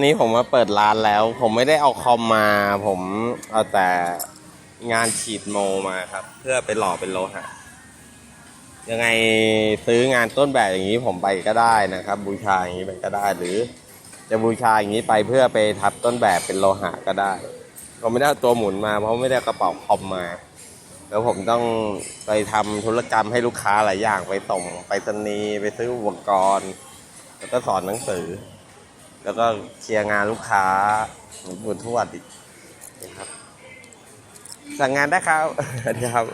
นี้ผมมาเปิดร้านแล้ว ผมไม่ได้เอาคอมมา ผมเอาแต่งานฉีดโมมาครับ เพื่อไปหล่อเป็นโลหะยังไงซื้องานต้นแบบอย่างนี้ผมไปก็ได้นะครับ บูชาอย่างนี้มันก็ได้ หรือ จะบูชาอย่างนี้ไปเพื่อไปทับต้นแบบเป็นโลหะก็ได้ก็ไม่ได้เอาตัวหมุนมา เพราะไม่ได้กระเป๋าคอมมาแล้วผมต้องไปทำธุรกรรมให้ลูกค้าหลายอย่างไปส่งไปสนีไปซื้ออุปกรณ์ แล้วก็สอนหนังสือ แล้วก็เคลียร์งานลูกค้าหลวงปู่ทวดอีกนะครับ สั่งงานได้ครับสวัสดีครับ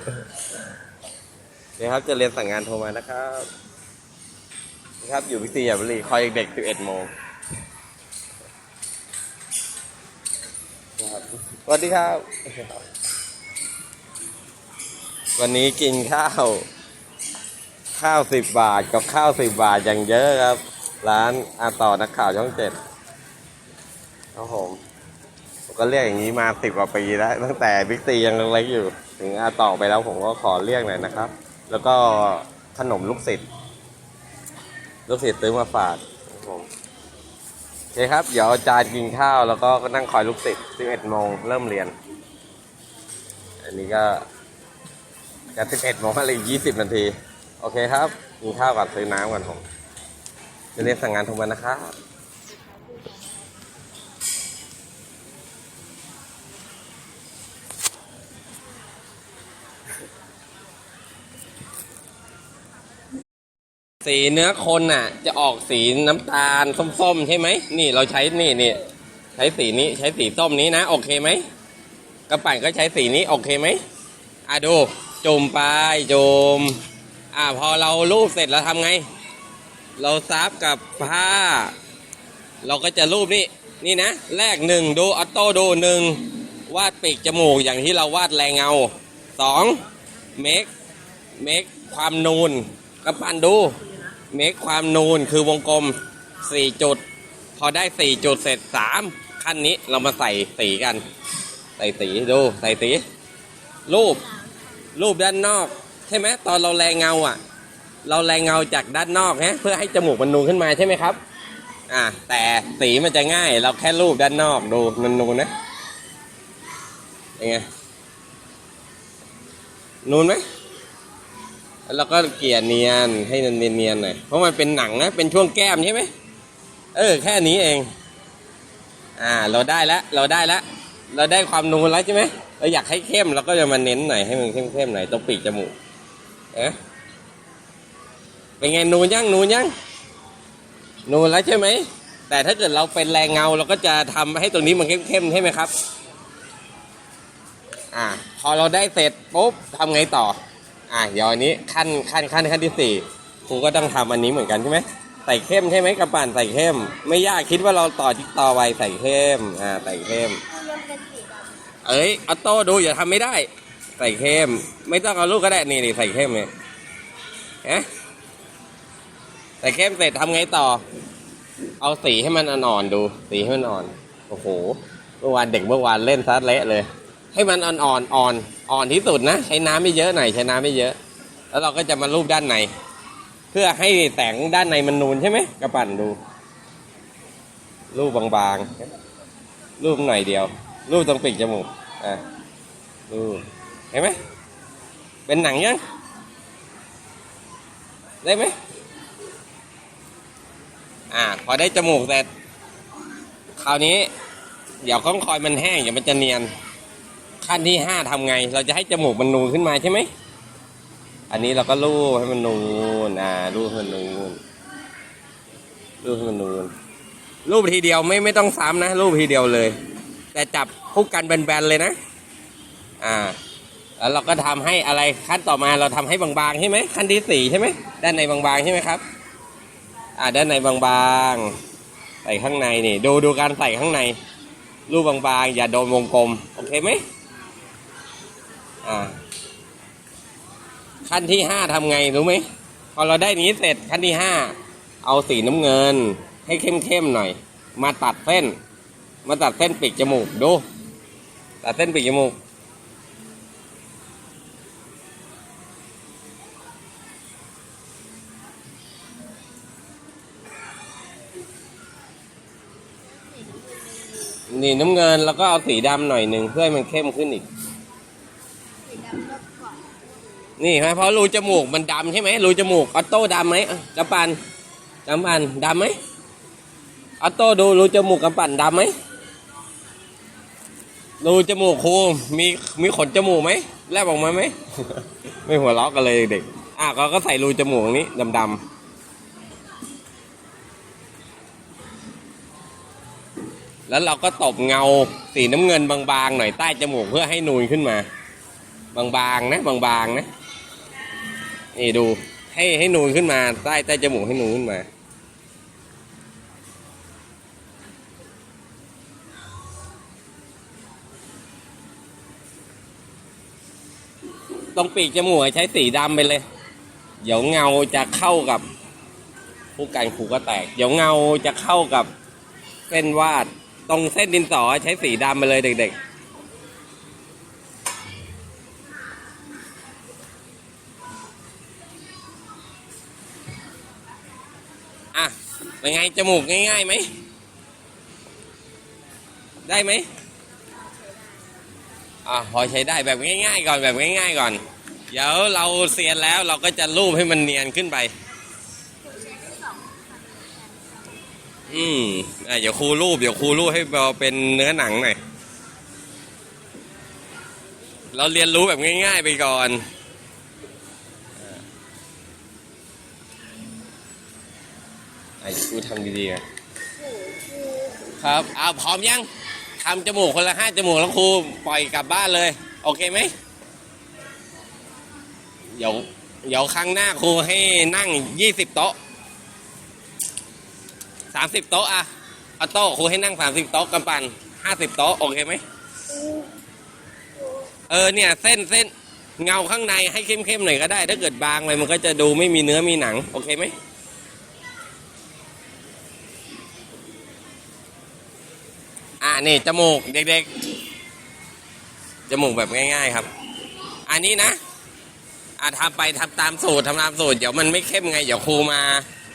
เดี๋ยวครับจะเรียนสั่งงานโทรมานะครับนะครับอยู่พิธียาบุรีคอยเด็ก11โมงนะครับสวัสดีครับ วันนี้กินข้าว ข้าวสิบบาทกับข้าวสิบบาทอย่างเยอะครับ ร้านอาต่อนักข่าวช่องเจ็ดครับผมผมก็เรียกอย่างนี้มาสิบกว่าปีแล้วตั้งแต่บิ๊กซียังเล็กอยู่ ถึงอาต่อไปแล้วผมก็ขอเรียกหน่อยนะครับ แล้วก็ขนมลูกศิษย์ลูกศิษย์ซื้อมาฝากครับผมโอเคครับ เดี๋ยวอาจารย์กินข้าวแล้วก็นั่งคอยลูกศิษย์11โมงเริ่มเรียน อันนี้ก็จะ11โมงอะไรยี่สิบนาที โอเคครับกินข้าวก่อนซื้อน้ำก่อนผม จะเรียกสั่งงานโทรมานนะครับสีเนื้อคนน่ะ จะออกสีน้ำตาลส้มๆ ใช่ไหม นี่เราใช้นี่นี่ใช้สีนี้ใช้สีส้มนี้นะ โอเคไหมกระปั่นก็ใช้สีนี้ โอเคไหมอะดู จุ่มไปจุ่มอะพอเราลูบเสร็จแล้วทำไง เราซับกับผ้า เราก็จะรูปนี่นี่นะแรกหนึ่งดูออโต้ดูหนึ่งวาดปีกจมูกอย่างที่เราวาดแรงเงาสองเมคเมคความนูนกระปันดูเมคความนูนคือวงกลมสี่จุด พอได้สี่จุดเสร็จสามขั้นนี้เรามาใส่สีกัน ใส่สีดูใส่สีรูปรูปด้านนอก ใช่ไหมตอนเราแรงเงาอะ เราแรงเงาจากด้านนอกฮะเพื่อให้จมูกมันนูนขึ้นมาใช่ไหมครับอ่าแต่สีมันจะง่าย เราแค่รูปด้านนอกดูมันนูนนะยังไงนูนไหมแล้วก็เกลี่ยเนียนให้มันเนียนๆหน่อยเพราะมันเป็นหนังนะเป็นช่วงแก้มใช่ไหมเออ แค่นี้เอง อ่า เราได้แล้วเราได้แล้วเราได้ความนูนแล้วใช่ไหมเราอยากให้เข้มเราก็จะมาเน้นหน่อยให้มันเข้มๆหน่อยตรงปีกจมูกเอ๊ะ เป็นไงนูนยังนูนยังนูนแล้วใช่ไหมแต่ถ้าเกิดเราเป็นแรงเงาเราก็จะทำให้ตรงนี้มันเข้มๆใช่ไหมครับ อ่า พอเราได้เสร็จปุ๊บทำไงต่อ อ่าเดี๋ยวอันนี้ขั้นขั้นขั้นขั้นที่สี่ครูก็ต้องทำอันนี้เหมือนกันใช่ไหมใส่เข้มใช่ไหมกระปั่นใส่เข้ม ไม่ยากคิดว่าเราต่อจิ๊กต่อไวใส่เข้ม อ่า ใส่เข้ม เอ้ยออโต้ดูอย่าทำไม่ได้ ใส่เข้ม ไม่ต้องเอาลูกก็ได้นี่นี่ใส่เข้มเนี่ยเอ๊ะ ใส่เข้มเสร็จทำไงต่อ เอาสีให้มันอ่อนๆดู สีให้มันอ่อน โอ้โห เมื่อวานเด็กเมื่อวานเล่นซัดเละเลย ให้มันอ่อนๆอ่อนอ่อนที่สุดนะ ใช้น้ำไม่เยอะหน่อยใช้น้ำไม่เยอะ แล้วเราก็จะมารูปด้านใน เพื่อให้แสงด้านในมันนูนใช่ไหมกระปั่นดู รูปบางๆ รูปหน่อยเดียว รูปตรงปีกจมูก อะรูปเห็นไหม เป็นหนังยัง ได้ไหม อ่า พอได้จมูกเสร็จคราวนี้ เดี๋ยวข้องคอยมันแห้งเดี๋ยวมันจะเนียน ขั้นที่ห้าทำไง เราจะให้จมูกมันนูนขึ้นมาใช่ไหม อันนี้เราก็ลูบให้มันนูน อ่าลูบให้มันนูนลูบให้มันนูนรูปทีเดียวไม่ไม่ต้องซ้ำนะรูปทีเดียวเลย แต่จับคู่กันแบนๆเลยนะ อ่า แล้วเราก็ทำให้อะไรขั้นต่อมาเราทำให้บางๆใช่ไหมขั้นที่สี่ใช่ไหมด้านในบางๆใช่ไหมครับ อ่าด้านในบางๆ ใส่ข้างในนี่ดูดูการใส่ข้างใน รูปบางๆ อย่าโดนวงกลม โอเคไหมอ่าขั้นที่ห้าทำไงรู้ไหมพอเราได้นี้เสร็จขั้นที่ห้าเอาสีน้ำเงิน ให้เข้มๆหน่อย มาตัดเส้น มาตัดเส้นปีกจมูกดูตัดเส้นปีกจมูก นี่น้ำเงินแล้วก็เอาสีดำหน่อยหนึ่งเพื่อให้มันเข้มขึ้นอีก สีดำลบก่อนนี่เห็นไหมเพราะรูจมูกมันดำใช่ไหมรูจมูกออโต้ดำไหมอะกำปันกำปันดำไหมออโต้ดูรูจมูกกำปันดำไหมรูจมูกครูมีมีขนจมูกไหมแลบออกมาไหม ไม่หัวเราะกันเลยเด็กอะก็ก็ใส่รูจมูกนี้ดำๆ แล้วเราก็ตบเงาสีน้ำเงินบางๆหน่อยใต้จมูกเพื่อให้นูนขึ้นมา บางๆนะบางๆนะนี่ดูให้ให้นูนขึ้นมาใต้ใต้จมูกให้นูนขึ้นมาตรงปีกจมูกใช้สีดำไปเลย เดี๋ยวเงาจะเข้ากับ ผู้การครูก็แตก เดี๋ยวเงาจะเข้ากับเส้นวาด ตรงเส้นดินสอใช้สีดำไปเลยเด็กๆอะเป็นไง จมูกง่ายๆไหม ได้ไหมอะพอใช้ได้แบบง่ายๆก่อนแบบง่ายๆก่อน เดี๋ยวเราเซียนแล้วเราก็จะรูปให้มันเนียนขึ้นไป อืมอะเดี๋ยวครูรูปเดี๋ยวครูรูปให้เราเป็นเนื้อหนังหน่อย เราเรียนรู้แบบง่าย ๆ ไปก่อนอะเดี๋ยวครูทำดีๆนะหนูคือครับเอาพร้อมยังทำจมูกคนละห้าจมูกแล้วครูปล่อยกลับบ้านเลย โอเคไหมเดี๋ยวเดี๋ยวครั้งหน้าครูให้นั่งยี่สิบโต๊ะ สามสิบโต๊ะอะเอาโต๊ะครูให้นั่งสามสิบโต๊ะกำปั่นห้าสิบโต๊ะ โอเคไหม เออเนี่ย เส้นเส้นเงาข้างในให้เข้มๆหน่อยก็ได้ ถ้าเกิดบางไปมันก็จะดูไม่มีเนื้อมีหนัง โอเคไหมอะนี่จมูกเด็กๆจมูกแบบง่าย ๆ ครับ อันนี้นะอะทำไปทำตามสูตรทำตามสูตรเดี๋ยวมันไม่เข้มไง เดี๋ยวครูมา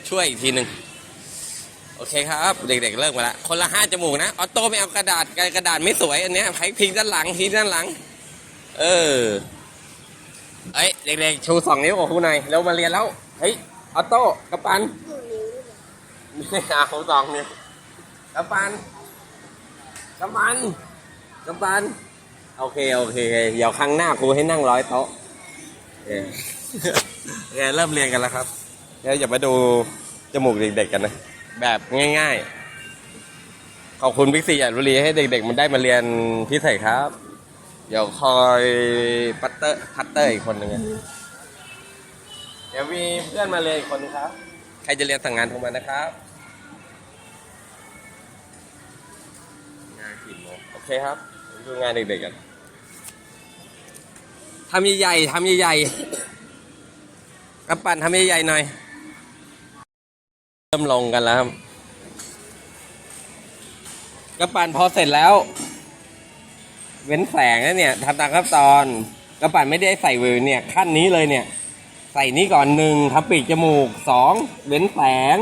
ช่วยอีกทีหนึ่ง โอเคครับ เด็กๆเลิกมาละคนละห้าจมูกนะออโต้ไม่เอากระดาษกระดาษไม่สวยอันเนี้ยให้พิงด้านหลังพิงด้านหลัง เออเอ้ยเด็กๆชูสองนิ้วกับครูหน่อยแล้วมาเรียนแล้วเฮ้ยออโต้กระปันนูนิ้วไม่เอาสองนิ้วกระปันกระปันกระปันโอเคโอเคเดี๋ยวครั้งหน้าครูให้นั่งร้อยโต๊ะโอเคโอเคเริ่มเรียนกันแล้วครับเดี๋ยวอย่ามาดูจมูกเด็กๆกันนะ แบบง่ายๆ ขอบคุณพิกซี่อัจรุรีให้เด็กๆ มันได้มาเรียนพิเศษครับ เดี๋ยวคอยปัตเตอร์พัตเตอร์อีกคนหนึ่งเดี๋ยวมีเพื่อนมาเรียนอีกคนนึงครับ ใครจะเรียนสั่งงานโทรมานะครับงานกี่โมงโอเคครับดูงานเด็กๆกันทำใหญ่ๆทำใหญ่ๆกำปั้นทำใหญ่ๆหน่อย เริ่มลงกันแล้วครับกำปั้นพอเสร็จแล้ว เว้นแสงนะเนี่ยทำตามขั้นตอนกระปั่นไม่ได้ใส่เวลเนี่ยขั้นนี้เลยเนี่ย ใส่นี้ก่อนหนึ่งทำปีกจมูกสองเว้นแสง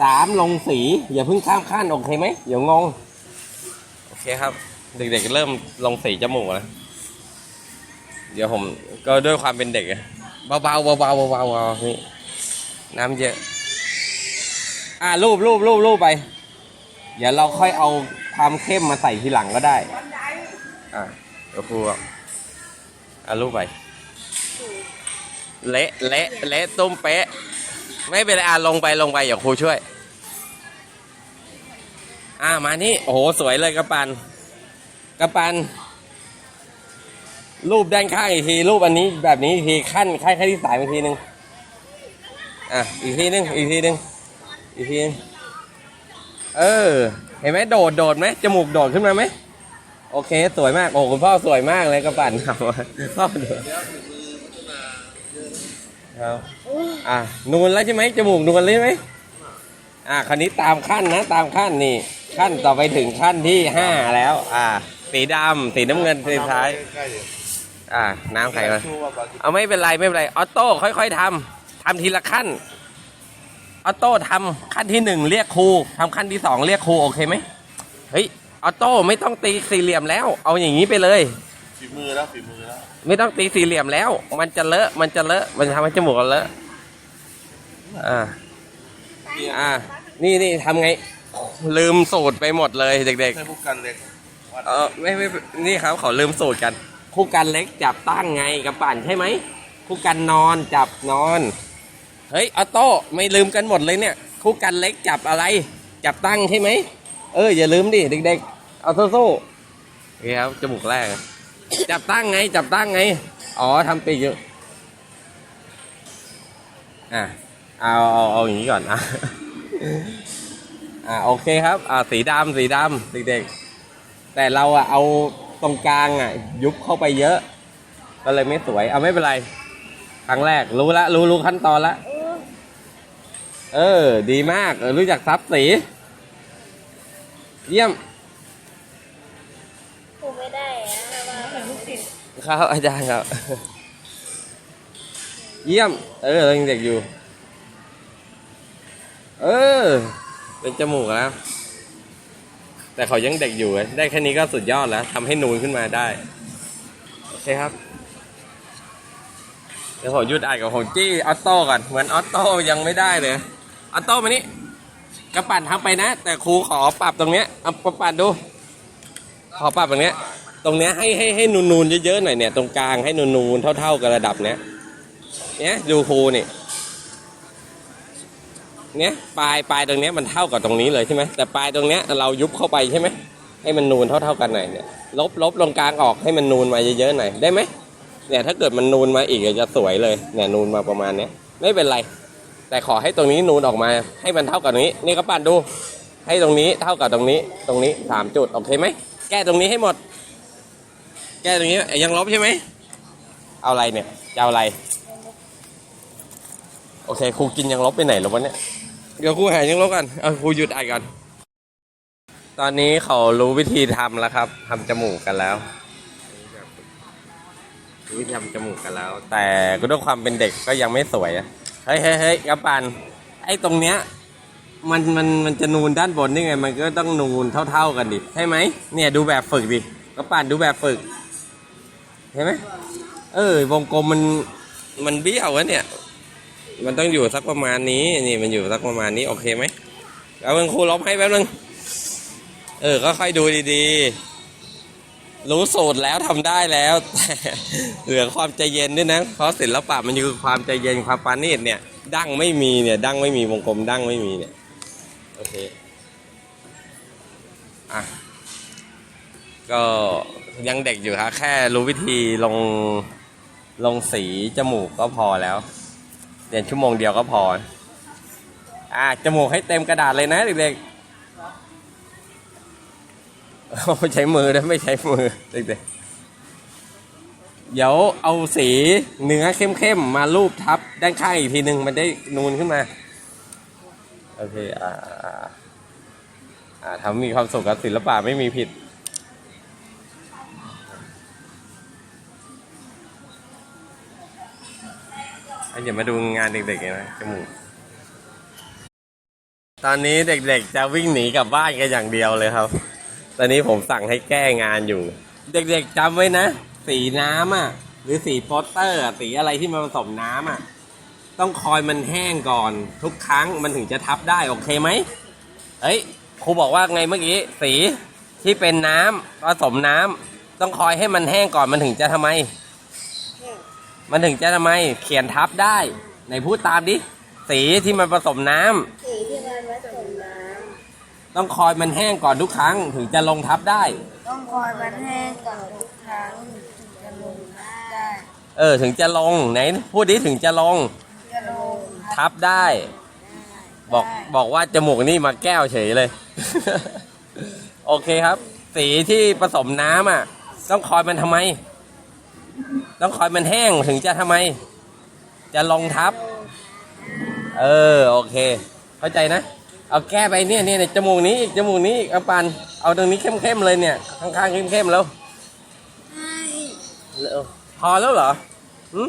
สามลงสี อย่าเพิ่งข้ามขั้นโอเคไหมเดี๋ยวงงโอเคครับ เด็กๆเริ่มลงสีจมูกแล้วเดี๋ยวผมก็ด้วยความเป็นเด็กเบาๆเบาๆเบาๆเบาๆนี่น้ำเยอะ อ่ารูปรูปรูปรูปไป เดี๋ยวเราค่อยเอาความเข้มมาใส่ทีหลังก็ได้ อะเดี๋ยวครูเอาอะรูปไป เละเละเละตุ้มเป๊ะ ไม่เป็นไรอะลงไปลงไปเดี๋ยวครูช่วย อะมานี่ โอ้โห สวยเลยกระปัน กระปัน รูปด้านข้างอีกที รูปอันนี้แบบนี้อีกทีขั้นขั้นขั้นที่สามอีกทีหนึ่งอะ อีกทีหนึ่งอีกทีหนึ่ง อีกทีนเออ เห็นไหมโดดโดดไหมจมูกโดดขึ้นมาไหมโอเค สวยมากโอ้คุณพ่อสวยมากเลยกระปั่นครับพ่อดูครับอะนูนแล้วใช่ไหมจมูกนูนเลยไหมอะคันนี้ตามขั้นนะ ตามขั้นนี่ ขั้นต่อไปถึงขั้นที่ห้าแล้ว อ่าสีดำสีน้ำเงินสีท้าย อ่าน้ำใครมาเอาไม่เป็นไรไม่เป็นไรออโต้ค่อย ๆทำทำทีละขั้น ออโต้ทำขั้นที่หนึ่งเรียกครูทำขั้นที่สองเรียกครูโอเคไหมเฮ้ยอออโต้ไม่ต้องตีสี่เหลี่ยมแล้ว เอาอย่างนี้ไปเลย ฝีมือแล้วฝีมือแล้วไม่ต้องตีสี่เหลี่ยมแล้ว มันจะเลอะมันจะเลอะมันจะทำให้จมูกเราเลอะอ่าอ่านี่นี่ทำไง ลืมสูตรไปหมดเลยเด็กใช้พวกกันเล็กวัดๆเออไม่ไม่นี่ครับเขาลืมสูตรกัน คู่กันเล็กจับตั้งไงกับปั่นใช่ไหมคู่กันนอนจับนอน เฮ้ยออโต้ไม่ลืมกันหมดเลยเนี่ย คู่กันเล็กจับอะไร จับตั้งใช่ไหม เอออย่าลืมดิเด็กๆ เอาสู้ๆนี่ครับจมูกแรกอะจับตั้งไง จับตั้งไง อ๋อทำปีกอยู่อะเอาเอาเอาอย่างนี้ก่อนอะอ่าโอเคครับ อ่าสีดำสีดำเด็กๆ แต่เราอะเอาตรงกลางอะยุบเข้าไปเยอะ ก็เลยไม่สวย เอาไม่เป็นไร ครั้งแรกรู้ละรู้รู้ขั้นตอนละ เออเออ ดีมาก เออ รู้จักซับสี เยี่ยมผมไม่ได้อะเพราะว่าผมไม่ติดครับอาจารย์ครับ เยี่ยม เออเรายังเด็กอยู่ เออ เป็นจมูกแล้ว แต่เขายังเด็กอยู่ได้แค่นี้ก็สุดยอดแล้วทำให้นูนขึ้นมาได้ โอเคครับ เดี๋ยวผมหยุดอ่านกับผมจี้ออโต้ก่อน เหมือนออโต้ยังไม่ได้เลย ออโต้มานี่กระปั่นทำไปนะ แต่ครูขอปรับตรงเนี้ยเอากระปั่นดู ขอปรับตรงเนี้ย ตรงเนี้ยให้ให้ให้นูนๆเยอะๆหน่อยเนี่ยตรงกลางให้นูนๆเท่าๆกับระดับเนี้ยเนี้ยดูครูนี่เนี้ยปลายปลายตรงเนี้ยมันเท่ากับตรงนี้เลยใช่ไหมแต่ปลายตรงเนี้ยเรายุบเข้าไปใช่ไหมให้มันนูนเท่าๆกันหน่อยเนี่ยลบลบตรงกลางออกให้มันนูนมาเยอะๆหน่อยได้ไหมเนี่ยถ้าเกิดมันนูนมาอีกจะสวยเลยเนี่ยนูนมาประมาณเนี้ยไม่เป็นไร แต่ขอให้ตรงนี้นูนออกมาให้มันเท่ากับตรงนี้ นี่ก็ปั่นดู ให้ตรงนี้เท่ากับตรงนี้ ตรงนี้สามจุดโอเคไหมแก้ตรงนี้ให้หมด แก้ตรงนี้เอ้ยยังลบใช่ไหมเอาอะไรเนี่ยจะเอาอะไร โอเคครูกินยังลบไปไหนแล้ววะเนี่ยเดี๋ยวครูหายังลบกันเอาครูหยุดอ่านก่อนตอนนี้เขารู้วิธีทำแล้วครับทำจมูกกันแล้วรู้วิธีทำจมูกกันแล้ว แต่ก็ด้วยความเป็นเด็กก็ยังไม่สวยอะ เฮ้ยเฮ้ยเฮ้ยกระปันไอ้ตรงเนี้ยมันมันมันจะนูนด้านบนนี่ไง มันก็ต้องนูนเท่า ๆกันดิใช่ไหมเนี่ยดูแบบฝึกดิกระปันดูแบบฝึกเห็นไหมเออวงกลมมันมันเบี้ยววะเนี่ย มันต้องอยู่สักประมาณนี้นี่มันอยู่สักประมาณนี้โอเคไหมเอาเงินครูลบให้แป๊บนึงเออก็ค่อยดูดีๆ รู้สูตรแล้วทำได้แล้ว เหลือความใจเย็นด้วยนะเพราะศิลปะมันคือความใจเย็นความปาณีตเนี่ย ดั้งไม่มีเนี่ย ดั้งไม่มีวงกลมดั้งไม่มีเนี่ยโอเคอะก็ยังเด็กอยู่ครับแค่รู้วิธีลงลงสีจมูกก็พอแล้วเรียนชั่วโมงเดียวก็พออะจมูกให้เต็มกระดาษเลยนะเด็กๆ ใช้มือนะไม่ใช้มือเด็กๆเดี๋ยวเอาสีเนื้อเข้มๆมารูปทับด้านข้างอีกทีหนึ่งมันได้นูนขึ้นมา โอเค อ่าอ่าทำมีความสุขกับศิลปะไม่มีผิดเดี๋ยวมาดูงานเด็กๆนะจมูกตอนนี้เด็กๆจะวิ่งหนีกลับบ้านกันอย่างเดียวเลยครับ ตอนนี้ผมสั่งให้แก้งานอยู่ เด็กๆจำไว้นะ สีน้ำอะ หรือสีโปสเตอร์อะสีอะไรที่มันผสมน้ำอะ ต้องคอยมันแห้งก่อน ทุกครั้งมันถึงจะทับได้โอเคไหมเฮ้ยครูบอกว่าไงเมื่อกี้สีที่เป็นน้ำผสมน้ำต้องคอยให้มันแห้งก่อนมันถึงจะทำไม มันถึงจะทำไมเขียนทับได้ไหนพูดตามดิสีที่มันผสมน้ำ สีที่มั ต้องคอยมันแห้งก่อนทุกครั้งถึงจะลงทับได้ำต้องคอยมันแห้งก่อนทุกครั้งถึงจะลงได้เออถึงจะลงไหนพูดดิถึงจะลงจะลงทับได้ บอกบอกว่าจมูกนี่มาแก้วเฉยเลย โอเคครับ สีที่ผสมน้ำอะ ต้องคอยมันทำไม ต้องคอยมันแห้งถึงจะทำไม จะลงทับ เออ โอเค เข้าใจนะ เอาแก้ไปเนี่ยเนี่ยเนี่ยจมูกนี้อีกจมูกนี้อีกเอาปันเอาตรงนี้เข้มๆเลยเนี่ยข้างๆเข้มๆแล้วเร็วพอแล้วเหรอหึ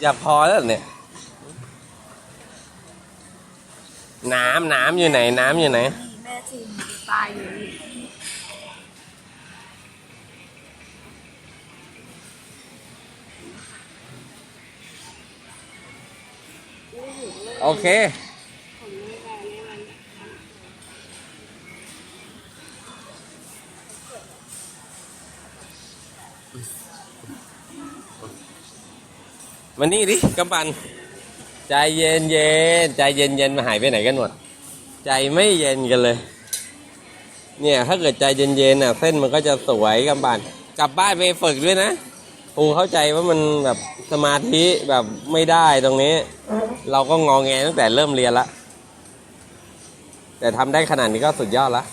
อยากพอแล้วเหรอเนี่ยน้ำน้ำอยู่ไหนน้ำอยู่ไหนแม่สิ่งตายอยู่นี่โอเค มานี่ดิกำปันใจเย็นเย็นใจเย็นเย็นมาหายไปไหนกันหมด ใจไม่เย็นกันเลย เนี่ยถ้าเกิดใจเย็นเย็นอะ เส้นมันก็จะสวยกำปันกลับบ้านไปฝึกด้วยนะครูเข้าใจว่ามันแบบสมาธิแบบไม่ได้ตรงนี้ เราก็งองแงตั้งแต่เริ่มเรียนละแต่ทำได้ขนาดนี้ก็สุดยอดละ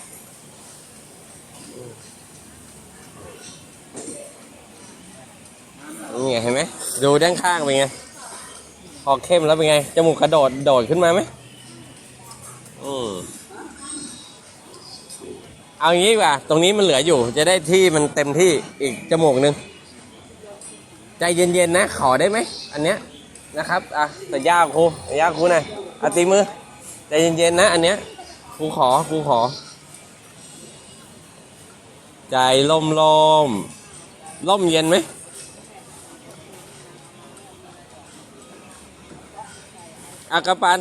นี่ไงเห็นไหม ดูด้านข้างเป็นไงพอเข้มแล้วเป็นไง จมูกกระโดดโดดขึ้นมาไหมอืมเอางี้ดีกว่า ตรงนี้มันเหลืออยู่ จะได้ที่มันเต็มที่อีกจมูกหนึ่งใจเย็นๆนะ ขอได้ไหม อันเนี้ยนะครับ อะแต่ยากครูแต่ยากครูหน่อยอาตีมือ ใจเย็นๆนะ อันเนี้ยครูขอครูขอ ใจล่มลมๆล่มเย็นไหม อากาปัน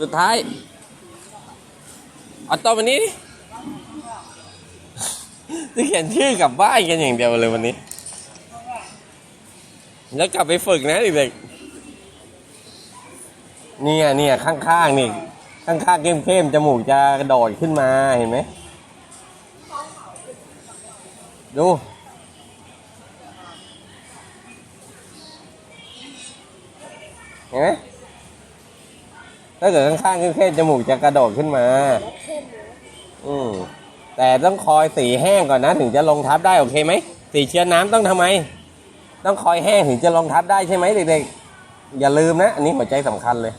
สุดท้ายเอาต่อวันนี้จะเขียนชื่อกลับบ้านกันอย่างเดียวเลยวันนี้ แล้วกลับไปฝึกนะเด็กๆเนี่ยเนี่ยข้างๆนี่ข้างๆเข้มๆจมูกจะกระโดดขึ้นมาเห็นไหมดูเห็นไหม ถ้าเกิดข้างๆเข้มๆจมูกจะกระโดดขึ้นมา อืมแต่ต้องคอยสีแห้งก่อนนะ ถึงจะลงทับได้โอเคไหมสีเชื้อน้ำต้องทำไม ต้องคอยแห้งถึงจะลงทับได้ใช่ไหมเด็กๆอย่าลืมนะอันนี้หัวใจสำคัญเลย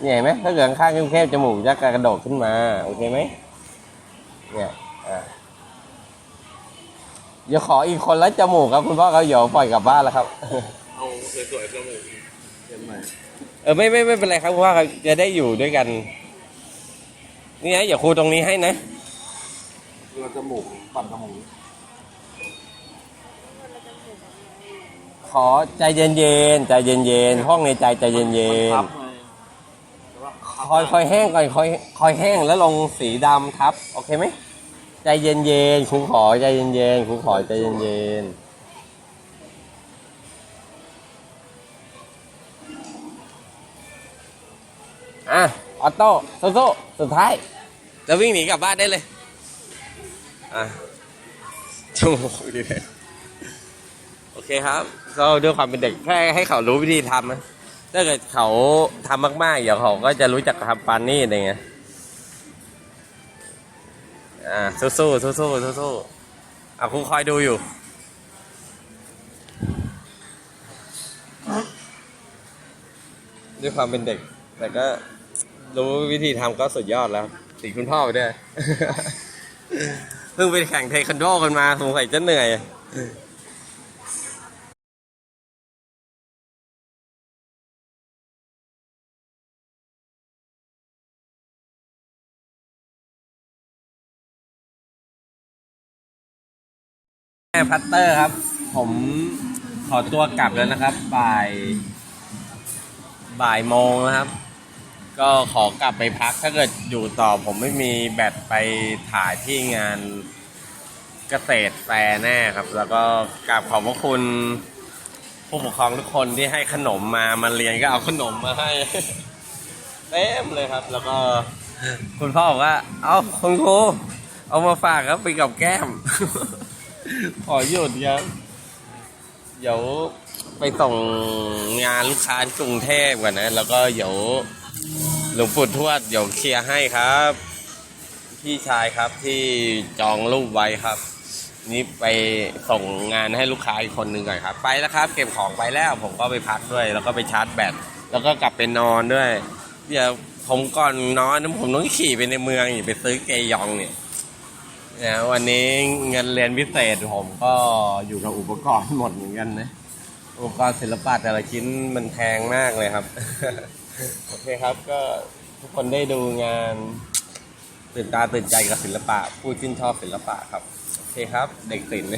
เนี่เห็นไหมถ้าเกิดข้างๆเข้มๆจมูกจะกระโดดขึ้นมาโอเคไหมเนี่ยอ่าเดี๋ยวขออีกคนละจมูกครับคุณพ่อเขาเดี๋ยวปล่อยกลับบ้านแล้วครับเอาสวยๆจมูกเห็นไหม เออไม่ไม่ไม่เป็นไรครับเพราะว่าจะได้อยู่ด้วยกัน นี่นะอย่าครูตรงนี้ให้นะเราจมูกปั่นจมูกขอใจเย็นเย็นๆใจเย็นเย็นๆห้องในใจใจเย็นเย็นทับไงแต่ว่าคอยคอยแห้งก่อนคอยคอยแห้งแล้วลงสีดำทับ โอเคไหมใจเย็นเย็นๆครูขอใจเย็นเย็นๆครูขอใจเย็นเย็น อะออโต้สู้ๆสุดท้าย จะวิ่งหนีกลับบ้านได้เลย อะจมูกดีเลยโอเคครับก็ด้วยความเป็นเด็กแค่ให้เขารู้วิธีทำนะถ้าเกิดเขาทำมากๆเดี๋ยวเขาก็จะรู้จักทำปานนี่อะไรเงี้ยอ่าสู้ๆสู้ๆสู้ๆอะครูคอยดูอยู่ด้วยความเป็นเด็กแต่ก็ รู้วิธีทำก็สุดยอดแล้วติคุณพ่อไปด้วย เพิ่งไปแข่งเทควันโดกันมาสงสัยจะเหนื่อยแม่พัตเตอร์ครับ ผมขอตัวกลับแล้วนะครับ บ่าย บ่ายโมงนะครับ ก็ขอกลับไปพักถ้าเกิดอยู่ต่อผมไม่มีแบตไปถ่ายที่งานเกษตรแฟร์แน่ครับ แล้วก็กราบขอบพระคุณผู้ปกครองทุกคนที่ให้ขนมมามาเรียนก็เอาขนมมาให้ เต็มเลยครับ แล้วก็คุณพ่อบอกว่า เอาคุณครูเอามาฝากครับไปกับแก้ม ขอหยุดครับเดี๋ยวไปส่งงานลูกค้าที่กรุงเทพก่อนนะ แล้วก็เดี๋ยว หลวงปู่ทวดเดี๋ยวเคลียร์ให้ครับ พี่ชายครับที่จองรูปไว้ครับ นี่ไปส่งงานให้ลูกค้าอีกคนหนึ่งก่อนครับ ไปแล้วครับ เก็บของไปแล้ว ผมก็ไปพักด้วย แล้วก็ไปชาร์จแบตแล้วก็กลับไปนอนด้วยเดี๋ยวผมก่อนนอนผมต้องขี่ไปในเมืองอีกไปซื้อเกยองเนี่ยนะวันนี้เงินเรียนพิเศษผมก็อยู่กับอุปกรณ์หมดเหมือนกันนะ อุปกรณ์ศิลปะแต่ละชิ้นมันแพงมากเลยครับ โอเคครับก็ทุกคนได้ดูงานตื่นตาตื่นใจกับศิลปะ ผู้ชื่นชอบศิลปะครับ โอเคครับ เด็กศิลป์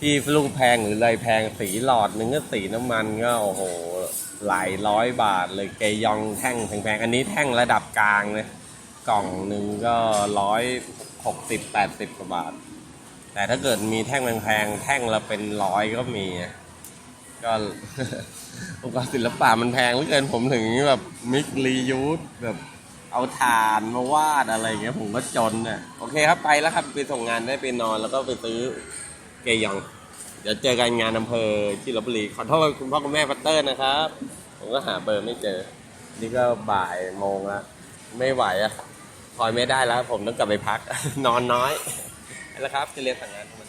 ที่ลูกแพงหรืออะไรแพงสีหลอดหนึ่งก็สีน้ำมันก็โอ้โหหลายร้อยบาทเลยเกยองแท่งแพงๆอันนี้แท่งระดับกลางเลยกล่องหนึ่งก็ร้อยหกสิบแปดสิบกว่าบาท แต่ถ้าเกิดมีแท่งแพงๆแท่งละเป็นร้อยก็มีอะ ก็อุปกรณ์ศิลปะมันแพงเหลือเกินผมถึงแบบมิกรียูสแบบเอาถ่านมาวาดอะไรเงี้ยผมก็จนน่ะโอเคครับไปแล้วครับไปส่งงานได้ไปนอนแล้วก็ไปซื้อเกยอง เดี๋ยวเจอกันงานอำเภอที่ลบบุรีขอโทษคุณพ่อคุณแม่พัตเตอร์นะครับ ผมก็หาเบอร์ไม่เจอ นี่ก็บ่ายโมงล้วไม่ไหวอะคอยไม่ได้แล้ว ผมต้องกลับไปพัก นอนน้อยแล้วครับจะเรียนสั่งงานธรรม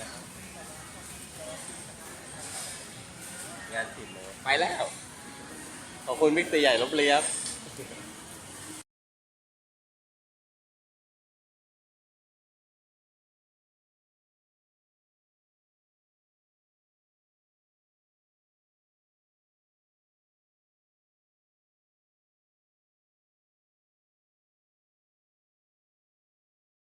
ไปแล้ว ขอบคุณมิกตีใหญ่ลบเลียบ